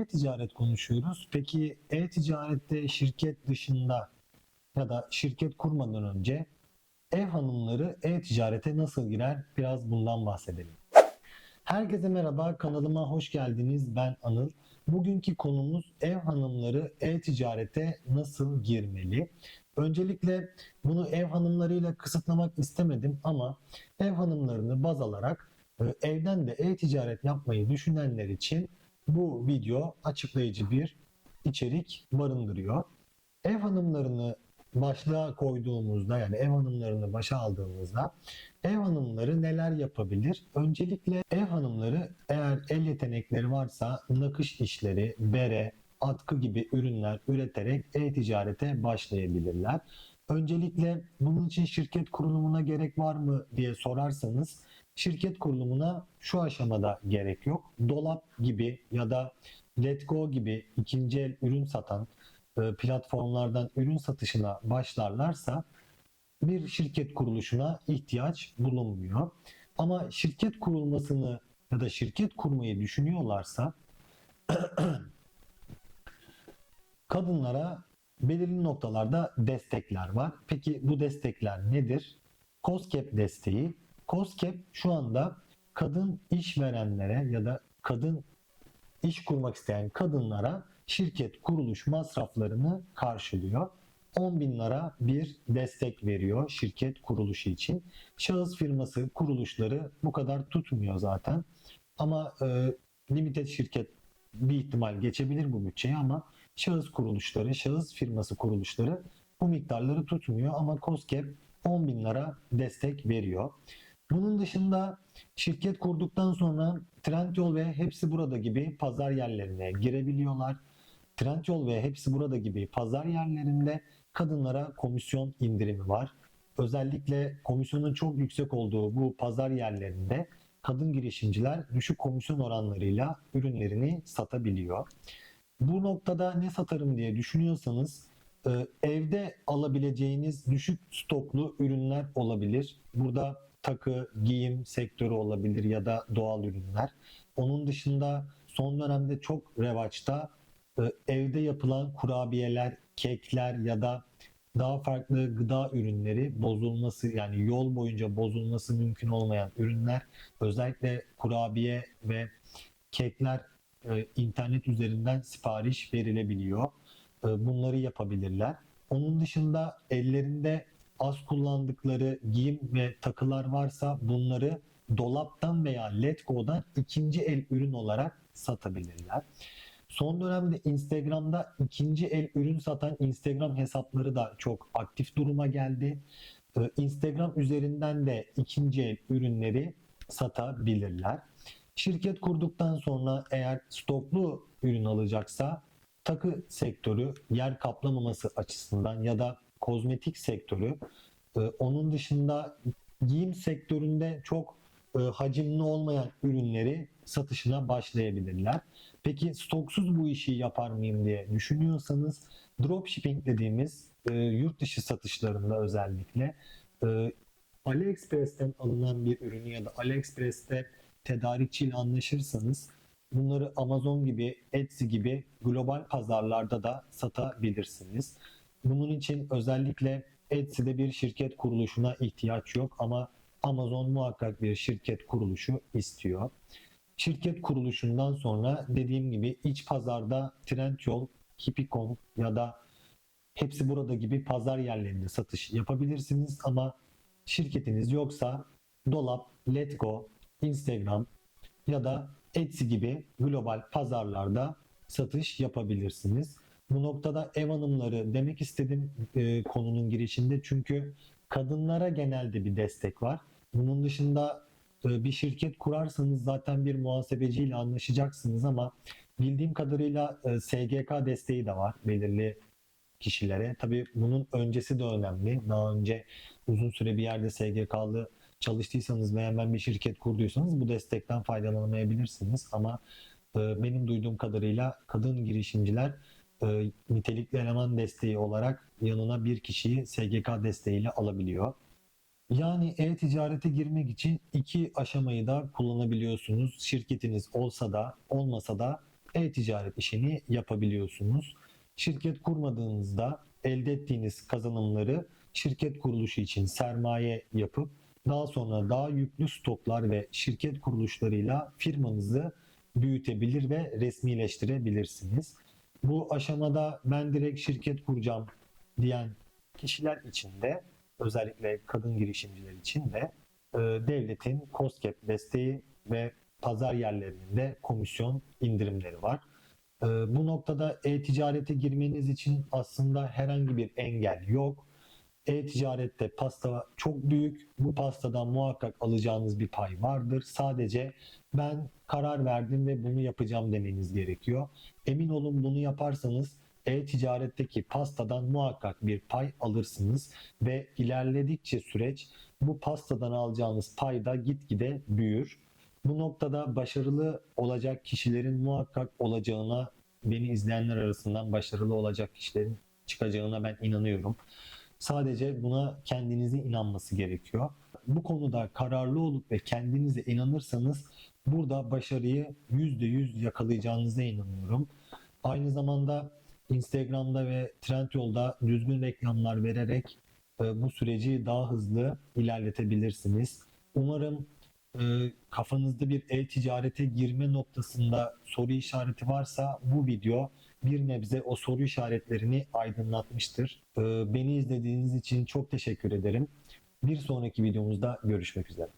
e-ticaret konuşuyoruz. Peki e-ticarette şirket dışında ya da şirket kurmadan önce ev hanımları e-ticarete nasıl girer? Biraz bundan bahsedelim. Herkese merhaba, kanalıma hoş geldiniz. Ben Anıl. Bugünkü konumuz ev hanımları e-ticarete nasıl girmeli? Öncelikle bunu ev hanımlarıyla kısıtlamak istemedim ama ev hanımlarını baz alarak e, evden de e-ticaret yapmayı düşünenler için bu video açıklayıcı bir içerik barındırıyor. Ev hanımlarını başlığa koyduğumuzda yani ev hanımlarını başa aldığımızda ev hanımları neler yapabilir? Öncelikle ev hanımları eğer el yetenekleri varsa nakış işleri, bere, atkı gibi ürünler üreterek e-ticarete başlayabilirler. Öncelikle bunun için şirket kurulumuna gerek var mı diye sorarsanız şirket kurulumuna şu aşamada gerek yok. Dolap gibi ya da Letgo gibi ikinci el ürün satan e, platformlardan ürün satışına başlarlarsa bir şirket kuruluşuna ihtiyaç bulunmuyor. Ama şirket kurulmasını ya da şirket kurmayı düşünüyorlarsa kadınlara belirli noktalarda destekler var. Peki bu destekler nedir? COSGAP desteği. COSGAP şu anda kadın işverenlere ya da kadın iş kurmak isteyen kadınlara şirket kuruluş masraflarını karşılıyor. 10 bin lira bir destek veriyor şirket kuruluşu için. Şahıs firması kuruluşları bu kadar tutmuyor zaten. Ama e, limited şirket bir ihtimal geçebilir bu bütçeyi ama şahıs kuruluşları, şahıs firması kuruluşları bu miktarları tutmuyor ama COSGAP 10 bin lira destek veriyor. Bunun dışında şirket kurduktan sonra Trendyol ve hepsi burada gibi pazar yerlerine girebiliyorlar. Trendyol ve hepsi burada gibi pazar yerlerinde kadınlara komisyon indirimi var. Özellikle komisyonun çok yüksek olduğu bu pazar yerlerinde kadın girişimciler düşük komisyon oranlarıyla ürünlerini satabiliyor. Bu noktada ne satarım diye düşünüyorsanız e, evde alabileceğiniz düşük stoklu ürünler olabilir. Burada takı, giyim sektörü olabilir ya da doğal ürünler. Onun dışında son dönemde çok revaçta e, evde yapılan kurabiyeler, kekler ya da daha farklı gıda ürünleri bozulması yani yol boyunca bozulması mümkün olmayan ürünler özellikle kurabiye ve kekler e, internet üzerinden sipariş verilebiliyor. E, bunları yapabilirler. Onun dışında ellerinde az kullandıkları giyim ve takılar varsa bunları dolaptan veya Letgo'dan ikinci el ürün olarak satabilirler. Son dönemde Instagram'da ikinci el ürün satan Instagram hesapları da çok aktif duruma geldi. Ee, Instagram üzerinden de ikinci el ürünleri satabilirler. Şirket kurduktan sonra eğer stoklu ürün alacaksa takı sektörü yer kaplamaması açısından ya da kozmetik sektörü e, onun dışında giyim sektöründe çok e, hacimli olmayan ürünleri satışına başlayabilirler. Peki stoksuz bu işi yapar mıyım diye düşünüyorsanız dropshipping dediğimiz e, yurt dışı satışlarında özellikle AliExpress'ten alınan bir ürünü ya da AliExpress'te tedarikçiyle anlaşırsanız bunları Amazon gibi, Etsy gibi global pazarlarda da satabilirsiniz. Bunun için özellikle Etsy'de bir şirket kuruluşuna ihtiyaç yok ama Amazon muhakkak bir şirket kuruluşu istiyor. Şirket kuruluşundan sonra dediğim gibi iç pazarda Trendyol, Hipikon ya da hepsi burada gibi pazar yerlerinde satış yapabilirsiniz ama şirketiniz yoksa Dolap, Letgo, Instagram ya da Etsy gibi global pazarlarda satış yapabilirsiniz. Bu noktada ev hanımları demek istedim e, konunun girişinde çünkü kadınlara genelde bir destek var. Bunun dışında e, bir şirket kurarsanız zaten bir muhasebeciyle anlaşacaksınız ama bildiğim kadarıyla e, SGK desteği de var belirli kişilere. Tabii bunun öncesi de önemli. Daha önce uzun süre bir yerde SGK'lı çalıştıysanız veya hemen bir şirket kurduysanız bu destekten faydalanamayabilirsiniz. Ama e, benim duyduğum kadarıyla kadın girişimciler e, nitelikli eleman desteği olarak yanına bir kişiyi SGK desteğiyle alabiliyor. Yani e-ticarete girmek için iki aşamayı da kullanabiliyorsunuz. Şirketiniz olsa da olmasa da e-ticaret işini yapabiliyorsunuz. Şirket kurmadığınızda elde ettiğiniz kazanımları şirket kuruluşu için sermaye yapıp daha sonra daha yüklü stoklar ve şirket kuruluşlarıyla firmanızı büyütebilir ve resmileştirebilirsiniz. Bu aşamada ben direkt şirket kuracağım diyen kişiler için de özellikle kadın girişimciler için de e, devletin COSGAP desteği ve pazar yerlerinde komisyon indirimleri var. E, bu noktada e-ticarete girmeniz için aslında herhangi bir engel yok. E-ticarette pasta çok büyük. Bu pastadan muhakkak alacağınız bir pay vardır. Sadece ben karar verdim ve bunu yapacağım demeniz gerekiyor. Emin olun bunu yaparsanız e-ticaretteki pastadan muhakkak bir pay alırsınız ve ilerledikçe süreç bu pastadan alacağınız pay da gitgide büyür. Bu noktada başarılı olacak kişilerin muhakkak olacağına, beni izleyenler arasından başarılı olacak kişilerin çıkacağına ben inanıyorum. Sadece buna kendinizin inanması gerekiyor. Bu konuda kararlı olup ve kendinize inanırsanız burada başarıyı %100 yakalayacağınıza inanıyorum. Aynı zamanda Instagram'da ve Trendyol'da düzgün reklamlar vererek e, bu süreci daha hızlı ilerletebilirsiniz. Umarım e, kafanızda bir e-ticarete girme noktasında soru işareti varsa bu video bir nebze o soru işaretlerini aydınlatmıştır. E, beni izlediğiniz için çok teşekkür ederim. Bir sonraki videomuzda görüşmek üzere.